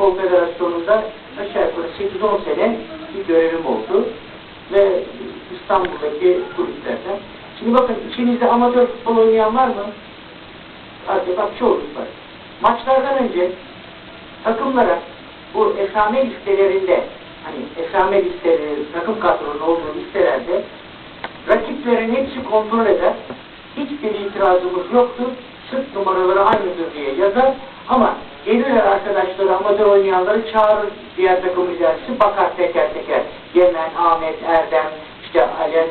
Futbol aşağı yukarı 8-10 sene bir görevim oldu. Ve İstanbul'daki kulüplerden. Şimdi bakın içinizde amatör futbol oynayan var mı? Hadi bak çoğunuz var. Maçlardan önce takımlara bu esame listelerinde hani esame listeleri, takım kadronun olduğu listelerde rakiplerin hepsi kontrol eder. Hiçbir itirazımız yoktur. Sırt numaraları aynıdır diye yazar. Ama gelirler arkadaşları amatör oynayanları çağırır diğer takım ilerisi bakar teker teker. Yemen, Ahmet, Erdem, işte Alen,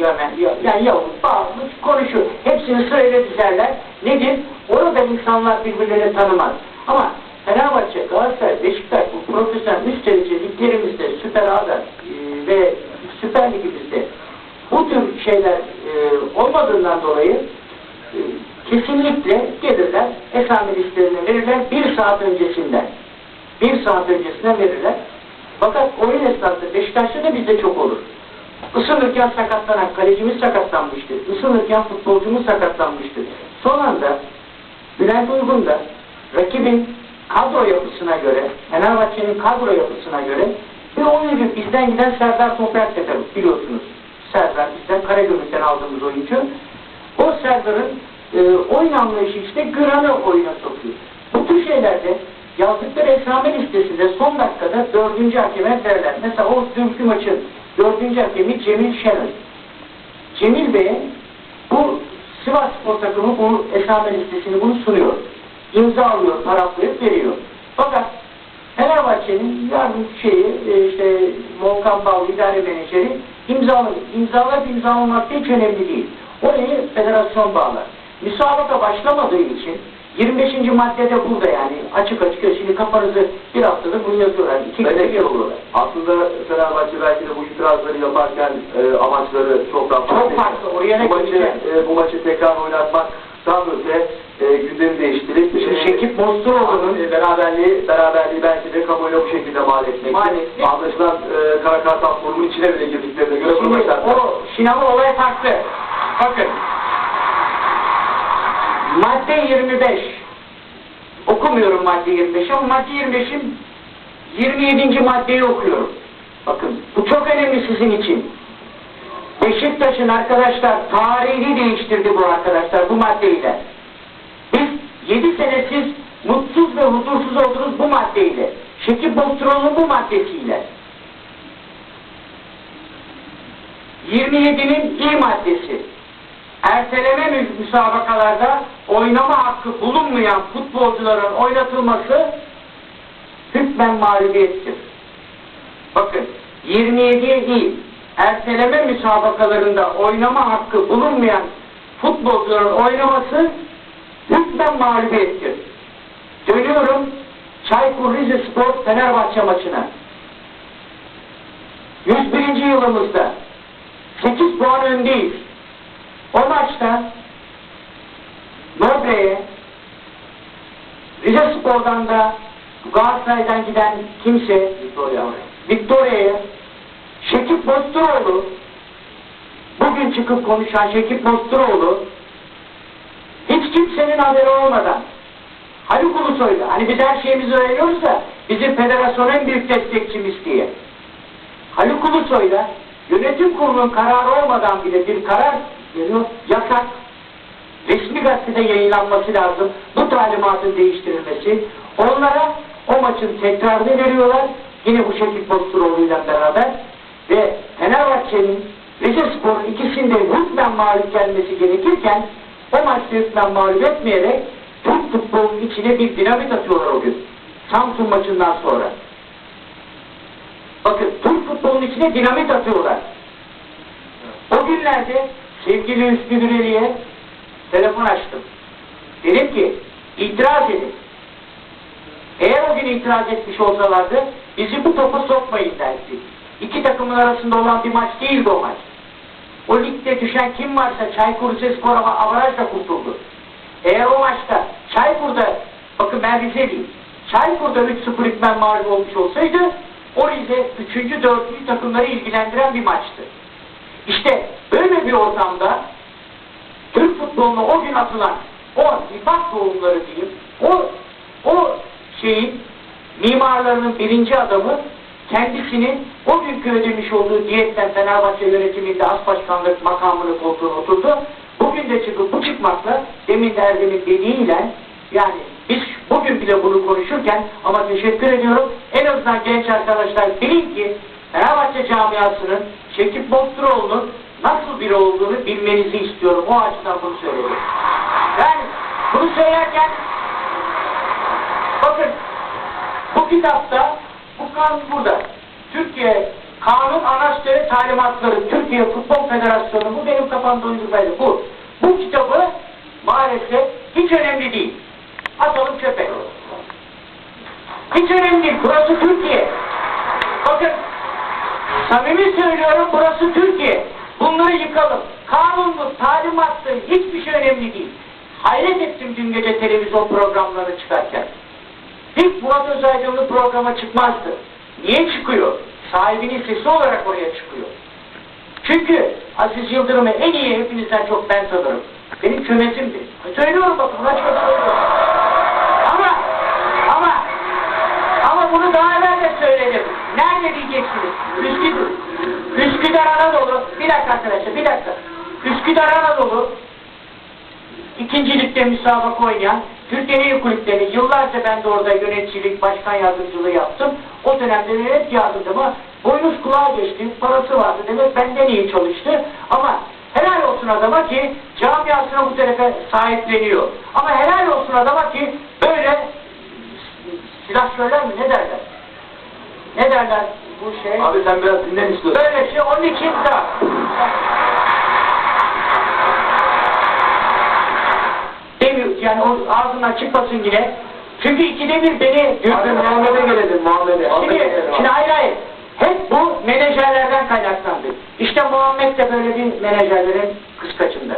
Yemen, yani Yavuz, bağımız konuşur. Hepsini sırayla dizerler. Nedir? Orada insanlar birbirlerini tanımaz. Ama Fenerbahçe, Galatasaray, Beşiktaş bu profesyonel üst derece liglerimizde, Süper A'da e, ve Süper Ligimizde bu tür şeyler e, olmadığından dolayı kesinlikle gelirler, esame listelerini verirler bir saat öncesinden. Bir saat öncesinden verirler. Fakat oyun esnasında Beşiktaş'ta da bizde çok olur. Isınırken sakatlanan kalecimiz sakatlanmıştır. Isınırken futbolcumuz sakatlanmıştır. Son anda Bülent Uygun da rakibin kadro yapısına göre, Fenerbahçe'nin kadro yapısına göre bir oyuncu bizden giden Serdar Toprak biliyorsunuz. Serdar bizden Karagümrük'ten aldığımız oyuncu. O Serdar'ın e, oyun anlayışı işte Güran'ı oyuna sokuyor. Bu tür şeylerde yazdıkları esname listesinde son dakikada dördüncü hakeme derler. Mesela o dünkü maçın dördüncü hakemi Cemil Şenöz. Cemil Bey'e bu Sivas Spor takımı bu esname listesini bunu sunuyor. İmza alıyor, taraflayıp veriyor. Fakat Fenerbahçe'nin yardım şeyi, e, işte Volkan Bal, idare menajeri imzalar. İmzalar imzalamak hiç önemli değil. Orayı federasyon bağlar. Müsabaka başlamadığı için 25. maddede burada yani açık açık şimdi kafanızı bir haftada bunu yazıyorlar. İki Evet. bir oluyorlar. Aslında Fenerbahçe belki de bu itirazları yaparken e, amaçları çok daha Çok farklı, oraya ne bu maçı, e, bu maçı tekrar oynatmaktan öte e, gündemi değiştirip Şimdi e, Şekip Bosturoğlu'nun e, beraberliği, beraberliği belki de kamuoyuna bu şekilde mal etmek. Mal etmek. Anlaşılan e, Kara Kartal forumun içine bile girdiklerine göre Şimdi bunu başlar. o Şinavur olay farklı. Bakın. Madde 25. Okumuyorum madde 25 ama madde 25'in 27. maddeyi okuyorum. Bakın bu çok önemli sizin için. Beşiktaş'ın arkadaşlar tarihini değiştirdi bu arkadaşlar bu maddeyle. Biz 7 sene siz mutsuz ve huzursuz oldunuz bu maddeyle. Şekip Bosturoğlu'nun bu maddesiyle. 27'nin i maddesi. Erteleme mü- müsabakalarda oynama hakkı bulunmayan futbolcuların oynatılması hükmen mağlubiyettir. Bakın 27 i erteleme müsabakalarında oynama hakkı bulunmayan futbolcuların oynaması hükmen mağlubiyettir. Dönüyorum Çaykur Rizespor Fenerbahçe maçına. 101. yılımızda 8 puan öndeyiz. O maçta Nobre'ye Rize Spor'dan da Galatasaray'dan giden kimse Victoria. Victoria'ya Şekip Bosturoğlu bugün çıkıp konuşan Şekip Bosturoğlu hiç kimsenin haberi olmadan Haluk Ulusoy'la hani biz her şeyimizi öğreniyoruz da bizim federasyonun en büyük destekçimiz diye Haluk Ulusoy'la yönetim kurulunun kararı olmadan bile bir karar veriyor. Yasak. Resmi gazetede yayınlanması lazım. Bu talimatın değiştirilmesi. Onlara o maçın tekrarını veriyorlar. Yine bu şekil Bosturoğlu'yla beraber. Ve Fenerbahçe'nin Rize Spor'un ikisinde hükmen mağlup gelmesi gerekirken o maçta hükmen mağlup etmeyerek Türk futbolunun içine bir dinamit atıyorlar o gün. Samsun maçından sonra. Bakın Türk futbolunun içine dinamit atıyorlar. O günlerde sevgili Üstü Güreli'ye telefon açtım. Dedim ki itiraz edin. Eğer o gün itiraz etmiş olsalardı bizi bu topa sokmayın derdi. İki takımın arasında olan bir maç değildi o maç. O ligde düşen kim varsa Çaykur Rizespor avarajla kurtuldu. Eğer o maçta Çaykur'da bakın ben Rize'liyim. Çaykur'da 3-0 hükmen mağlup olmuş olsaydı o Rize 3. 4. takımları ilgilendiren bir maçtı. İşte böyle bir ortamda Türk futboluna o gün atılan o nifak tohumları diyeyim, o, o şeyin mimarlarının birinci adamı kendisinin o günkü ödemiş olduğu diyetten Fenerbahçe yönetiminde as başkanlık makamını koltuğuna oturdu. Bugün de çıkıp bu çıkmakla demin de Erdem'in dediğiyle yani biz bugün bile bunu konuşurken ama teşekkür ediyorum. En azından genç arkadaşlar bilin ki Fenerbahçe camiasının Şekip Bozduroğlu'nun nasıl biri olduğunu bilmenizi istiyorum. O açıdan bunu söylüyorum. Yani bunu söylerken bakın bu kitapta bu kanun burada. Türkiye Kanun Anahtarı Talimatları Türkiye Futbol Federasyonu bu benim kafamda uydurmaydı. Bu. Bu kitabı maalesef hiç önemli değil. Atalım çöpe. Hiç önemli değil. Burası Türkiye. Bakın samimi söylüyorum burası Türkiye. Bunları yıkalım. Kanunlu, talimatlı hiçbir şey önemli değil. Hayret ettim dün gece televizyon programlarına çıkarken. Hiç Murat Özaydın'ın programa çıkmazdı. Niye çıkıyor? Sahibinin sesi olarak oraya çıkıyor. Çünkü Aziz Yıldırım'ı en iyi hepinizden çok ben tanırım. Benim kümesimdi. Söylüyorum bakın, açık söylüyorum. Ama, ama, ama bunu daha evvel de söyledim. Nerede diyeceksiniz? Üsküdar, Üsküdar Anadolu, bir dakika arkadaşlar, bir dakika. Üsküdar Anadolu, İkinci ligde müsabaka oynayan Türkiye'nin iyi kulüpleri yıllarca ben de orada yöneticilik, başkan yardımcılığı yaptım. O dönemde yönet yardımcıma boynuz kulağa geçti, parası vardı demek benden iyi çalıştı. Ama helal olsun adama ki camiasına bu tarafa sahipleniyor. Ama helal olsun adama ki böyle silah söyler mi ne derler? Ne derler bu şey? Abi sen biraz dinlen istiyorsun. Böyle şey onun için de demiyor yani o ağzından çıkmasın yine. Çünkü ikide bir beni Abi Muhammed'e gelelim Muhammed'e. Şimdi, şimdi hayır hayır. Hep bu menajerlerden kaynaklandı. İşte Muhammed de böyle bir menajerlerin kıskaçında.